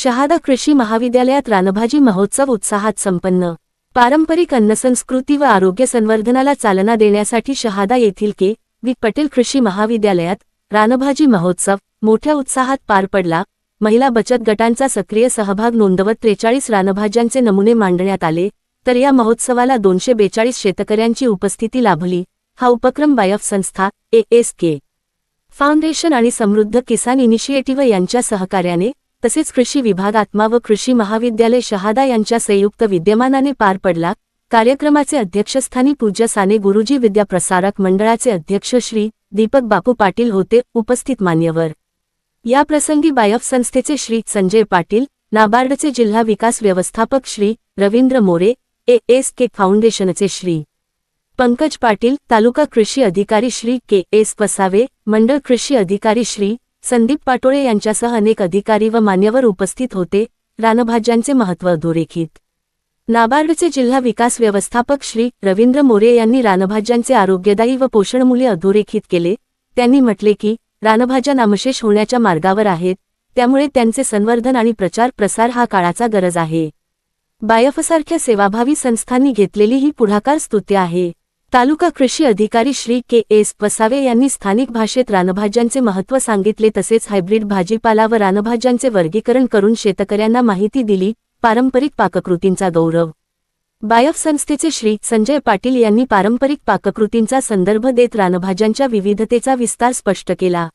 शहादा कृषी महाविद्यालयात रानभाजी महोत्सव उत्साहात संपन्न. पारंपरिक अन्नसंस्कृती व आरोग्य संवर्धनाला चालना देण्यासाठी शहादा येथील के. वी पटेल कृषी महाविद्यालयात रानभाजी महोत्सव मोठ्या उत्साहात पार पडला. महिला बचत गटांचा सक्रिय सहभाग नोंदवत त्रेचाळीस रानभाज्यांचे नमुने मांडण्यात आले. तर या महोत्सवाला दोनशे बेचाळीस शेतकऱ्यांची उपस्थिती लाभली. हा उपक्रम बायफ संस्था ए एस के. फाउंडेशन आणि समृद्ध किसान इनिशिएटिव्ह यांच्या सहकार्याने तसेच कृषी विभाग आत्मा व कृषी महाविद्यालय शहादा यांच्या संयुक्त विद्यमानाने पार पडला. कार्यक्रमाचे अध्यक्षस्थानी पूज्य साने गुरुजी विद्याप्रसारक मंडळाचे अध्यक्ष श्री दीपक बापू पाटील होते उपस्थित मान्यवर. या प्रसंगी बायफ संस्थेचे श्री संजय पाटील नाबार्डचे जिल्हा विकास व्यवस्थापक Shri Ravindra More A S K फाउंडेशनचे श्री पंकज पाटील तालुका कृषी अधिकारी श्री के एस वसावे मंडळ कृषी अधिकारी श्री संदीप पाटोळे यांच्यासह अनेक अधिकारी व मान्यवर उपस्थित होते. रानभाज्यांचे महत्त्व अधोरेखित. नाबार्डचे जिल्हा विकास व्यवस्थापक श्री रवींद्र मोरे यांनी रानभाज्यांचे आरोग्यदायी व पोषणमूल्य अधोरेखित केले. त्यांनी म्हटले की रानभाज्या नामशेष होण्याच्या मार्गावर आहेत त्यामुळे त्यांचे संवर्धन आणि प्रचार प्रसार हा काळाचा गरज आहे. बायफसारख्या सेवाभावी संस्थांनी घेतलेली ही पुढाकार स्तुत्य आहे. तालुका कृषी अधिकारी श्री के एस वसावे यांनी स्थानिक भाषेत रानभाज्यांचे महत्त्व सांगितले तसेच हायब्रिड भाजीपाला व रानभाज्यांचे वर्गीकरण करून शेतकऱ्यांना माहिती दिली पारंपरिक पाककृतींचा गौरव. बायफ संस्थेचे श्री संजय पाटील यांनी पारंपरिक पाककृतींचा संदर्भ देत रानभाज्यांच्या विविधतेचा विस्तार स्पष्ट केला.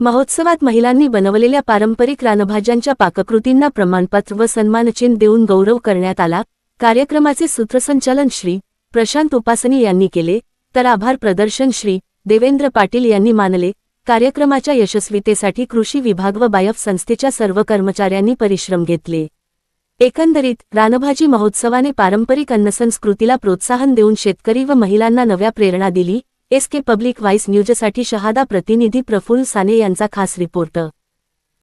महोत्सवात महिलांनी बनवलेल्या पारंपरिक रानभाज्यांच्या पाककृतींना प्रमाणपत्र व सन्मानचिन्ह देऊन गौरव करण्यात आला. कार्यक्रमाचे सूत्रसंचालन श्री प्रशांत उपासनी यांनी केले तर आभार प्रदर्शन श्री. देवेंद्र पाटील यांनी मानले कार्यक्रमाच्या यशस्वीतेसाठी कृषी विभाग व बायफ संस्थेच्या सर्व कर्मचाऱ्यांनी परिश्रम घेतले. एकंदरीत रानभाजी महोत्सवाने पारंपरिक अन्नसंस्कृतीला प्रोत्साहन देऊन शेतकरी व महिलांना नव्या प्रेरणा दिली एस के पब्लिक व्हाईस न्यूजसाठी शहादा प्रतिनिधी प्रफुल्ल साने यांचा खास रिपोर्ट.